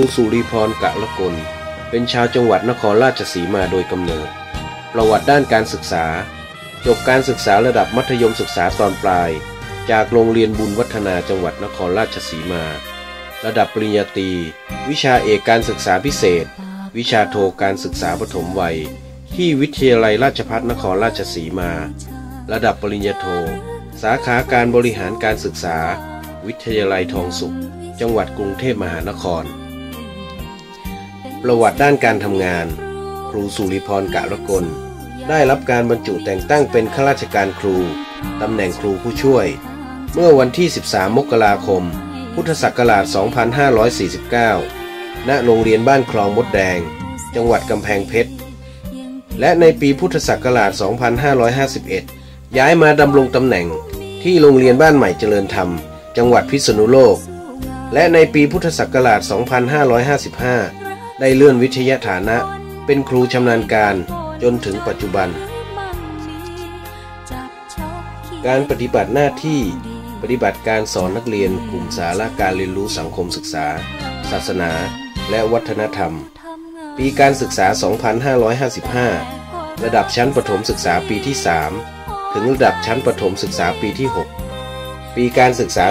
รูสุริพรกะละกล เป็นชาวจังหวัดนครราชสีมาโดยกำเนิด ประวัติด้านการศึกษา จบการศึกษาระดับมัธยมศึกษาตอนปลาย จากโรงเรียนบุญวัฒนาจังหวัดนครราชสีมา ระดับปริญญาตรี วิชาเอกการศึกษาพิเศษ วิชาโทการศึกษาปฐมวัย ที่วิทยาลัยราชภัฏนครราชสีมา ระดับปริญญาโท สาขาการบริหารการศึกษา วิทยาลัยทองสุขจังหวัดกรุงเทพมหานคร ประวัติด้านการทำงาน ครูสุริพรกะละกล ได้รับการบรรจุแต่งตั้งเป็นข้าราชการครูตำแหน่งครูผู้ช่วย เมื่อวันที่ 13 มกราคม พุทธศักราช 2549 ณ โรงเรียนบ้านคลองมดแดง จังหวัดกำแพงเพชร และในปีพุทธศักราช 2551 ย้ายมาดำรงตำแหน่งที่โรงเรียนบ้านใหม่เจริญธรรม จังหวัดพิษณุโลก และในปีพุทธศักราช 2555 ได้เลื่อนวิทยาฐานะ เป็นครูชำนาญการจนถึงปัจจุบัน การปฏิบัติหน้าที่ปฏิบัติการสอนนักเรียนกลุ่มสาระการเรียนรู้สังคมศึกษา ศาสนา และวัฒนธรรม ปีการศึกษา 2555 ระดับชั้นประถมศึกษาปีที่ 3 ถึงระดับชั้นประถมศึกษาปีที่ 6 ปีการศึกษา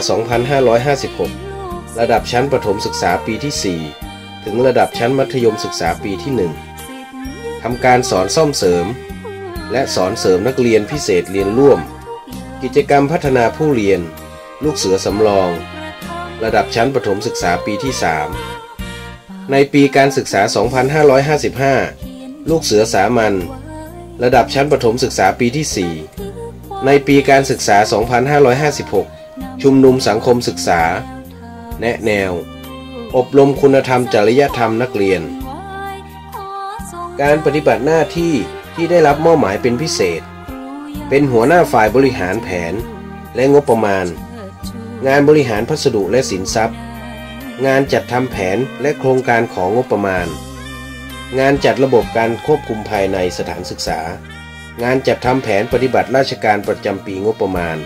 2556 ระดับชั้นประถมศึกษาปีที่ 4 ถึงระดับชั้นมัธยมศึกษาปีที่ 1ทำการสอนซ่อมเสริม และสอนเสริมนักเรียนพิเศษเรียนร่วม กิจกรรมพัฒนาผู้เรียน ลูกเสือสำรอง ระดับชั้นประถมศึกษาปีที่ 3 ในปีการศึกษา 2555 ลูกเสือสามัญระดับชั้นประถมศึกษาปีที่ 4 ในปีการศึกษา 2556 ชุมนุมสังคมศึกษา แนะแนว อบรมคุณธรรมจริยธรรมนักเรียน การปฏิบัติหน้าที่ที่ได้รับมอบหมายเป็นพิเศษ เป็นหัวหน้าฝ่ายบริหารแผน และงบประมาณ งานบริหารพัสดุและสินทรัพย์ งานจัดทำแผนและโครงการของงบประมาณ งานจัดระบบการควบคุมภายในสถานศึกษา งานจัดทำแผนปฏิบัติราชการประจำปีงบประมาณ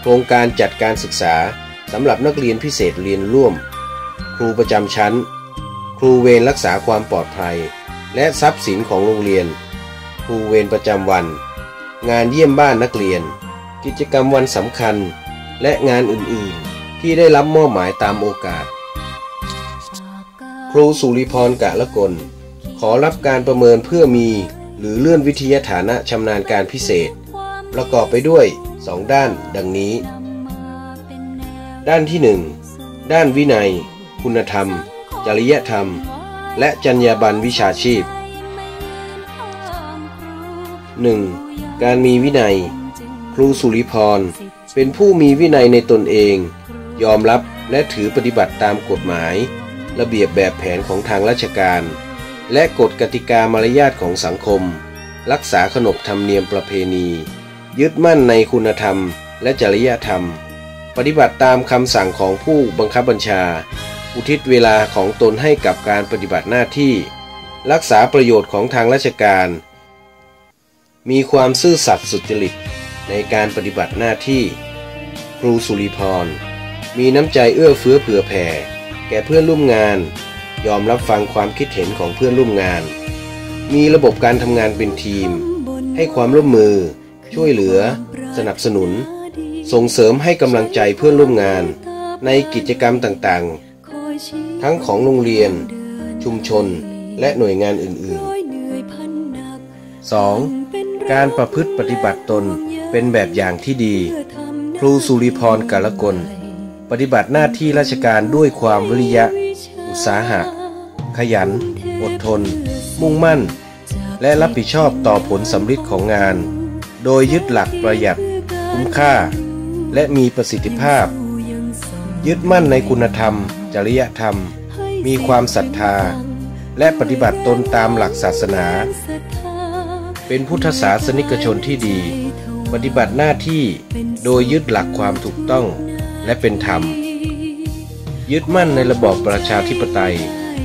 โครงการจัดการศึกษาสำหรับนักเรียนพิเศษเรียนร่วม ครูประจำชั้น ครูเวรรักษาความปลอดภัย และทรัพย์สินของโรงเรียน ครูเวรประจำวัน งานเยี่ยมบ้านนักเรียน กิจกรรมวันสำคัญ และงานอื่นๆ ที่ได้รับมอบหมายตามโอกาส ครูสุริพรกะละกล ขอรับการประเมินเพื่อมี หรือเลื่อนวิทยาฐานะชำนาญการพิเศษ ประกอบไปด้วย2ด้านดังนี้ ด้านที่ 1 ด้านวินัย คุณธรรม จริยธรรม และจรรยาบรรณวิชาชีพ 1. การมีวินัย ครูสุริพร เป็นผู้มีวินัยในตนเอง ยอมรับและถือปฏิบัติตามกฎหมาย ระเบียบแบบแผนของทางราชการ และกฎกติกามารยาทของสังคม รักษาขนบธรรมเนียมประเพณี ยึดมั่นในคุณธรรมและจริยธรรม ปฏิบัติตามคำสั่งของผู้บังคับบัญชา อุทิศเวลาของตนให้กับการปฏิบัติหน้าที่ รักษาประโยชน์ของทางราชการ มีความซื่อสัตย์สุจริตในการปฏิบัติหน้าที่ ครูสุริพร มีน้ำใจเอื้อเฟื้อเผื่อแผ่ แก่เพื่อนร่วมงาน ยอมรับฟังความคิดเห็นของเพื่อนร่วมงาน มีระบบการทำงานเป็นทีม ให้ความร่วมมือ ช่วยเหลือ สนับสนุน ส่งเสริมให้กำลังใจเพื่อนร่วมงาน ในกิจกรรมต่างๆ ทั้งของโรงเรียน ชุมชน และหน่วยงานอื่นๆ 2. การประพฤติปฏิบัติตนเป็นแบบอย่างที่ดี ครูสุริพรกาลกล ปฏิบัติหน้าที่ราชการด้วยความวิริยะ อุตสาหะ ขยัน อดทน มุ่งมั่น และรับผิดชอบต่อผลสำฤทธิ์ของงาน โดยยึดหลักประหยัด คุ้มค่า และมีประสิทธิภาพ ยึดมั่นในคุณธรรม จริยธรรม มีความศรัทธา และปฏิบัติตนตามหลักศาสนา เป็นพุทธศาสนิกชนที่ดี ปฏิบัติหน้าที่โดยยึดหลักความถูกต้องและเป็นธรรม ยึดมั่นในระบอบประชาธิปไตย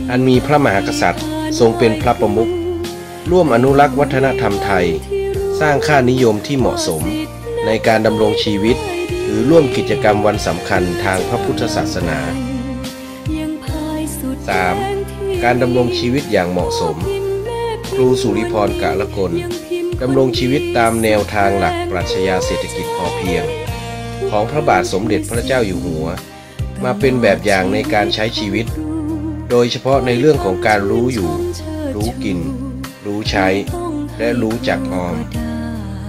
อันมีพระมหากษัตริย์ ทรงเป็นพระประมุขร่วมอนุรักษ์วัฒนธรรมไทย สร้างค่านิยมที่เหมาะสม ในการดำรงชีวิต หรือร่วมกิจกรรมวันสำคัญทางพระพุทธศาสนา 3. การดำรงชีวิตอย่างเหมาะสม ครูสุริพรกะละกลดำรงชีวิตตามแนวทางหลักปรัชญาเศรษฐกิจพอเพียง ของพระบาทสมเด็จพระเจ้าอยู่หัว มาเป็นแบบอย่างในการใช้ชีวิต โดยเฉพาะในเรื่องของการรู้อยู่ รู้กิน รู้ใช้ และรู้จักออม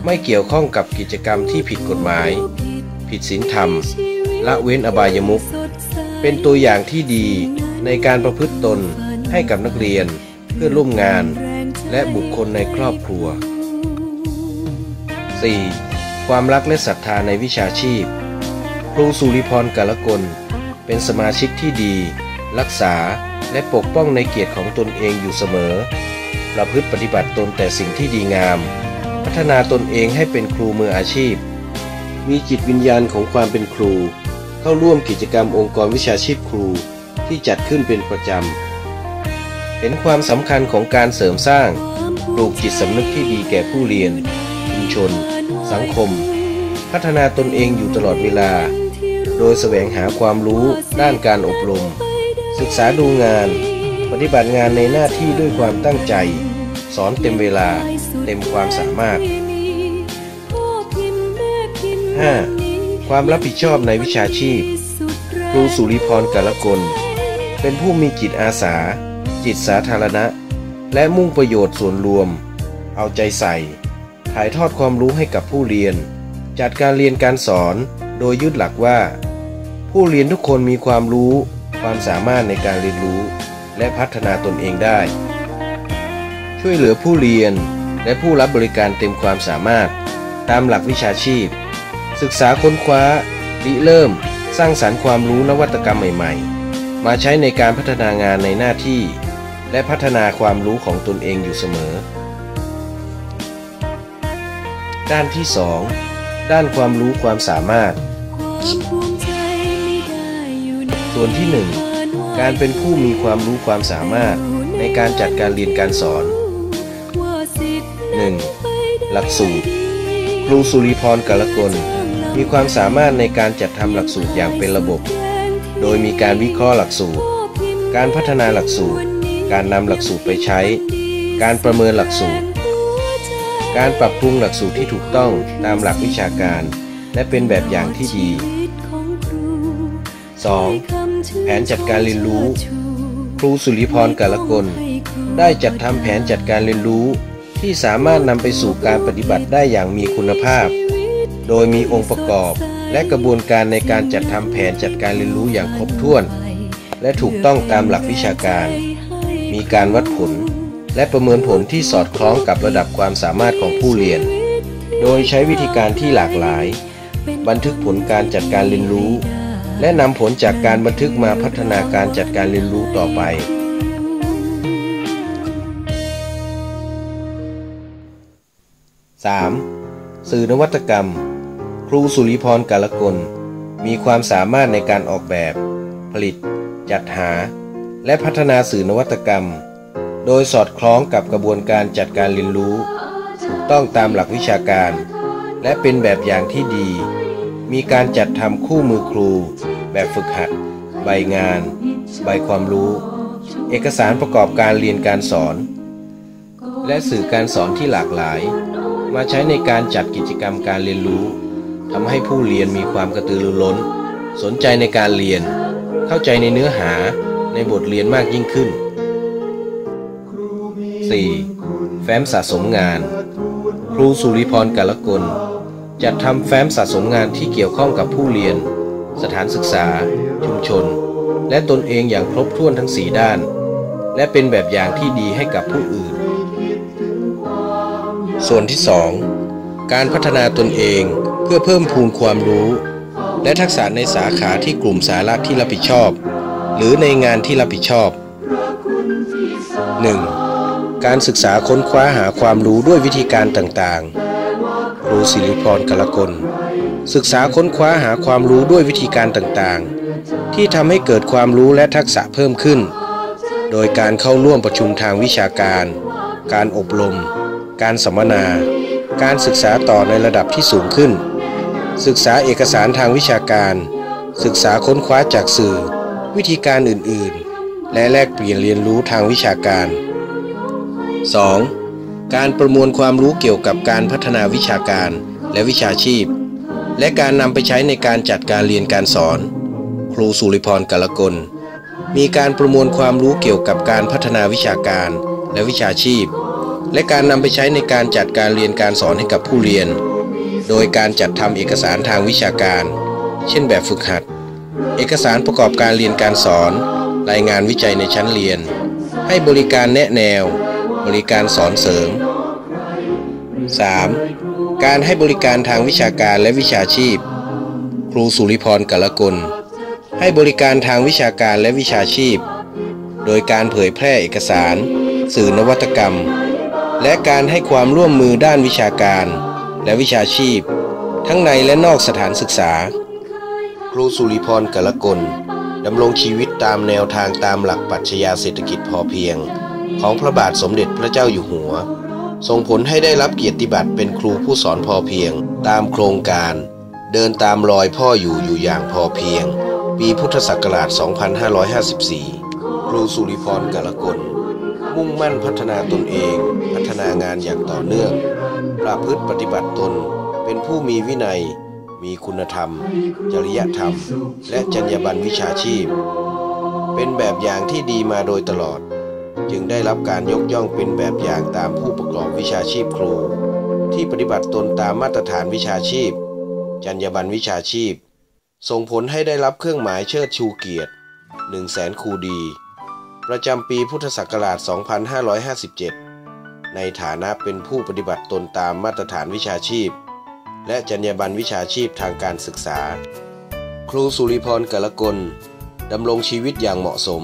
ไม่เกี่ยวข้องกับกิจกรรมที่ผิดกฎหมาย ผิดศีลธรรม ละเว้นอบายมุขเป็นตัวอย่างที่ดี ในการประพฤติตนให้กับนักเรียนเพื่อนร่วมงาน และบุคคลในครอบครัว 4. ความรักและศรัทธาในวิชาชีพ ครูสุริพรกาลกล เป็นสมาชิกที่ดี รักษาและปกป้องในเกียรติของตนเองอยู่เสมอ ประพฤติปฏิบัติตนแต่สิ่งที่ดีงาม พัฒนาตนเองให้เป็นครูมืออาชีพ มีจิตวิญญาณของความเป็นครู เข้าร่วมกิจกรรมองค์กรวิชาชีพครู ที่จัดขึ้นเป็นประจำ เห็นความสำคัญของการเสริมสร้างปลูกจิตสำนึกที่ดีแก่ผู้เรียน ชุมชน สังคม พัฒนาตนเองอยู่ตลอดเวลา โดยแสวงหาความรู้ด้านการอบรม ศึกษาดูงาน ปฏิบัติงานในหน้าที่ด้วยความตั้งใจ สอนเต็มเวลา เต็มความสามารถ 5. ความรับผิดชอบในวิชาชีพ ครูสุริพรกาลกล เป็นผู้มีจิตอาสา จิตสาธารณะ และมุ่งประโยชน์ส่วนรวม เอาใจใส่ ถ่ายทอดความรู้ให้กับผู้เรียน จัดการเรียนการสอนโดยยึดหลักว่า ผู้เรียนทุกคนมีความรู้ ความสามารถในการเรียนรู้ และพัฒนาตนเองได้ ช่วยเหลือผู้เรียนและผู้รับบริการเต็มความสามารถ ตามหลักวิชาชีพ ศึกษาค้นคว้าริเริ่ม สร้างสารรค์ความรู้นวัตกรรมใหม่ ๆ มาใช้ในการพัฒนางานในหน้าที่ และพัฒนาความรู้ของตนเองอยู่เสมอ ด้านที่ 2 ด้านความรู้ความสามารถ ส่วนที่ 1 การเป็นผู้มีความรู้ความสามารถในการจัดการเรียนการสอน 1. หลักสูตร ครูสุริพรกาลกลมีความสามารถในการจัดทำหลักสูตรอย่างเป็นระบบ โดยมีการวิเคราะห์หลักสูตร การพัฒนาหลักสูตร การนำหลักสูตรไปใช้ การประเมินหลักสูตร การปรับปรุงหลักสูตรที่ถูกต้องตามหลักวิชาการ และเป็นแบบอย่างที่ดี 2. แผนจัดการเรียนรู้ ครูสุริพรกาลกล ได้จัดทำแผนจัดการเรียนรู้ ที่สามารถนำไปสู่การปฏิบัติได้อย่างมีคุณภาพ โดยมีองค์ประกอบ และกระบวนการในการจัดทำแผนจัดการเรียนรู้อย่างครบถ้วน และถูกต้องตามหลักวิชาการ มีการวัดผล และประเมินผลที่สอดคล้องกับระดับความสามารถของผู้เรียน โดยใช้วิธีการที่หลากหลาย บันทึกผลการจัดการเรียนรู้ และนำผลจากการบันทึกมาพัฒนาการจัดการเรียนรู้ต่อไป 3. สื่อนวัตกรรม ครูสุริพรกาลกล มีความสามารถในการออกแบบ ผลิต จัดหา และพัฒนาสื่อนวัตกรรม โดยสอดคล้องกับกระบวนการจัดการเรียนรู้ ถูกต้องตามหลักวิชาการ และเป็นแบบอย่างที่ดี มีการจัดทำคู่มือครู แบบฝึกหัด ใบงาน ใบความรู้ เอกสารประกอบการเรียนการสอน และสื่อการสอนที่หลากหลาย มาใช้ในการจัดกิจกรรมการเรียนรู้ ทำให้ผู้เรียนมีความกระตือรือร้น สนใจในการเรียน เข้าใจในเนื้อหาในบทเรียนมากยิ่งขึ้น 4. แฟ้มสะสมงาน ครูสุริพรกาลกล จัดทำแฟ้มสะสมงานที่เกี่ยวข้องกับผู้เรียน สถานศึกษา ชุมชน และตนเองอย่างครบถ้วนทั้งสีด้าน และเป็นแบบอย่างที่ดีให้กับผู้อื่น ส่วนที่ 2 การพัฒนาตนเอง พื่อเพิ่มพูนความรู้ และทักษะในสาขาที่กลุ่มสาระที่รับผิดชอบ หรือในงานที่รับผิดชอบ 1. การศึกษาค้นคว้าหาความรู้ด้วยวิธีการต่างๆครูศิริพรกลกล ศึกษาค้นคว้าหาความรู้ด้วยวิธีการต่างๆ ที่ทำให้เกิดความรู้และทักษะเพิ่มขึ้น โดยการเข้าร่วมประชุมทางวิชาการ การอบรม การสัมมนา การศึกษาต่อในระดับที่สูงขึ้น ศึกษาเอกสารทางวิชาการ ศึกษาค้นคว้าจากสื่อ วิธีการอื่นๆ และแลกเปลี่ยนเรียนรู้ทางวิชาการ 2. การประมวลความรู้เกี่ยวกับการพัฒนาวิชาการและวิชาชีพ และการนำไปใช้ในการจัดการเรียนการสอน ครูสุริพรกลกล มีการประมวลความรู้เกี่ยวกับการพัฒนาวิชาการและวิชาชีพ และการนำไปใช้ในการจัดการเรียนการสอนให้กับผู้เรียน โดยการจัดทำเอกสารทางวิชาการ เช่นแบบฝึกหัด เอกสารประกอบการเรียนการสอน รายงานวิจัยในชั้นเรียน ให้บริการแนะแนว บริการสอนเสริม 3. การให้บริการทางวิชาการและวิชาชีพ ครูสุริพรกลกล ให้บริการทางวิชาการและวิชาชีพ โดยการเผยแพร่เอกสาร สื่อนวัตกรรม และการให้ความร่วมมือด้านวิชาการ และวิชาชีพ ทั้งในและนอกสถานศึกษา ครูสุริพรกละกลดำรงชีวิตตามแนวทางตามหลักปัชญาเศรษฐกิจพอเพียง ของพระบาทสมเด็จพระเจ้าอยู่หัวส่งผลให้ได้รับเกียรติบัตรเป็นครูผู้สอนพอเพียง ตามโครงการ เดินตามรอยพ่ออยู่อยู่อย่างพอเพียง ปีพุทธศักราช 2554 ครูสุริพรกาลกล มุ่งมั่นพัฒนาตนเอง พัฒนางานอย่างต่อเนื่อง ประพฤติปฏิบัติตน เป็นผู้มีวินัย มีคุณธรรม จริยธรรม และจรรยาบรรณวิชาชีพ เป็นแบบอย่างที่ดีมาโดยตลอด จึงได้รับการยกย่องเป็นแบบอย่างตามผู้ประกอบวิชาชีพครู ที่ปฏิบัติตนตามมาตรฐานวิชาชีพ จรรยาบรรณวิชาชีพ ส่งผลให้ได้รับเครื่องหมายเชิดชูเกียรติ1 0 0 0 0แสนครูดี ประจำปีพุทธศักราช 2557 ในฐานะเป็นผู้ปฏิบัติตนตามมาตรฐานวิชาชีพ และจรรยาบรรณวิชาชีพทางการศึกษา ครูสุริพรกลกลดำรงชีวิตอย่างเหมาะสม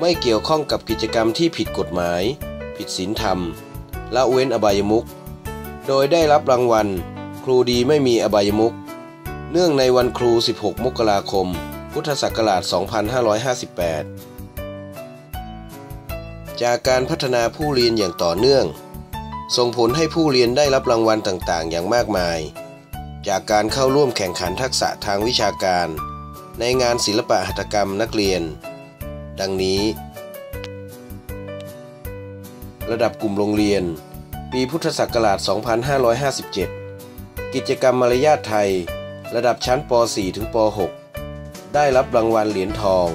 ไม่เกี่ยวข้องกับกิจกรรมที่ผิดกฎหมาย ผิดศีลธรรมละเว้นอบายมุขโดยได้รับรางวัล ครูดีไม่มีอบายมุขเนื่องในวันครู 16 มกราคม พุทธศักราช 2558 จากการพัฒนาผู้เรียนอย่างต่อเนื่อง ส่งผลให้ผู้เรียนได้รับรางวัลต่างๆ อย่างมากมาย จากการเข้าร่วมแข่งขันทักษะทางวิชาการ ในงานศิลปะหัตถกรรมนักเรียน ดังนี้ ระดับกลุ่มโรงเรียน ปีพุทธศักราช 2557 กิจกรรมมารยาทไทย ระดับชั้นป .4 ถึงป .6 ได้รับรางวัลเหรียญทอง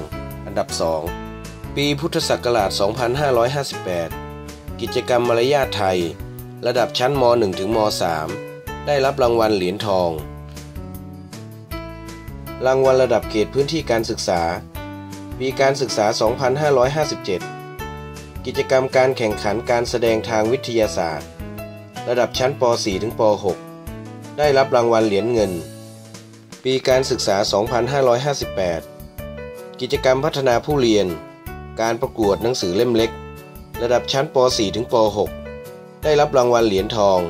อันดับ 2 ปีพุทธศักราช 2558 กิจกรรมมารยาทไทย ระดับชั้นม .1 ถึงม .3 ได้รับรางวัลเหรียญทอง รางวัลระดับเขตพื้นที่การศึกษา ปีการศึกษา 2557 กิจกรรมการแข่งขันการแสดงทางวิทยาศาสตร์ ระดับชั้นป .4 ถึงป .6 ได้รับรางวัลเหรียญเงิน ปีการศึกษา 2558 กิจกรรมพัฒนาผู้เรียน การประกวดหนังสือเล่มเล็ก ระดับชั้นป .4 ถึงป .6 ได้รับรางวัลเหรียญทอง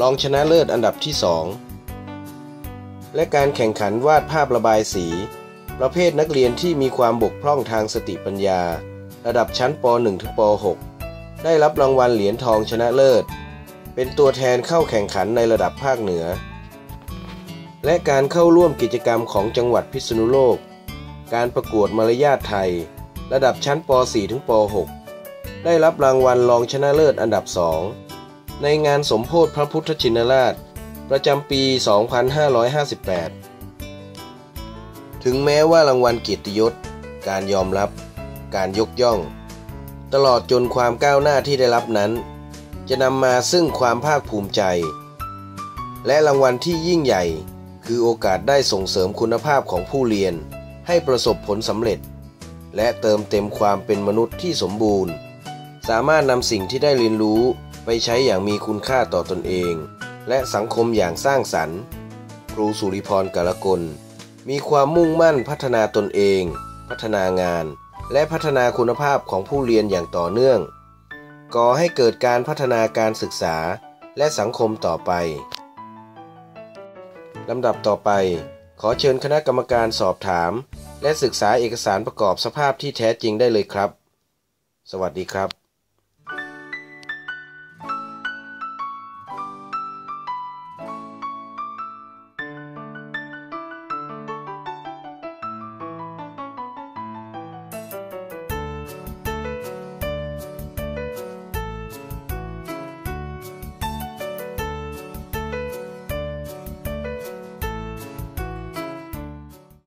รองชนะเลิศอันดับที่ 2 และการแข่งขันวาดภาพระบายสี ประเภทนักเรียนที่มีความบกพร่องทางสติปัญญา ระดับชั้นป .1 ถึงป .6 ได้รับรางวัลเหรียญทองชนะเลิศ เป็นตัวแทนเข้าแข่งขันในระดับภาคเหนือ และการเข้าร่วมกิจกรรมของจังหวัดพิษณุโลก การประกวดมารยาทไทย ระดับชั้นป .4 ถึงป .6 ได้รับรางวัลรองชนะเลิศอันดับสองในงานสมโพธิพระพุทธชินราช ประจำปี 2558 ถึงแม้ว่ารางวัลเกียรติยศ การยอมรับ การยกย่อง ตลอดจนความก้าวหน้าที่ได้รับนั้น จะนำมาซึ่งความภาคภูมิใจ และรางวัลที่ยิ่งใหญ่ คือโอกาสได้ส่งเสริมคุณภาพของผู้เรียน ให้ประสบผลสำเร็จ และเติมเต็มความเป็นมนุษย์ที่สมบูรณ์ สามารถนำสิ่งที่ได้เรียนรู้ไปใช้อย่างมีคุณค่าต่อตอนเอง และสังคมอย่างสร้างสรรค์ ครูสุริพรกาลกล มีความมุ่งมั่นพัฒนาตนเอง พัฒนางาน และพัฒนาคุณภาพของผู้เรียนอย่างต่อเนื่อง ก่อให้เกิดการพัฒนาการศึกษาและสังคมต่อไปลำดับต่อไป ขอเชิญคณะกรรมการสอบถาม และศึกษาเอกสารประกอบสภาพที่แท้จริงได้เลยครับ สวัสดีครับ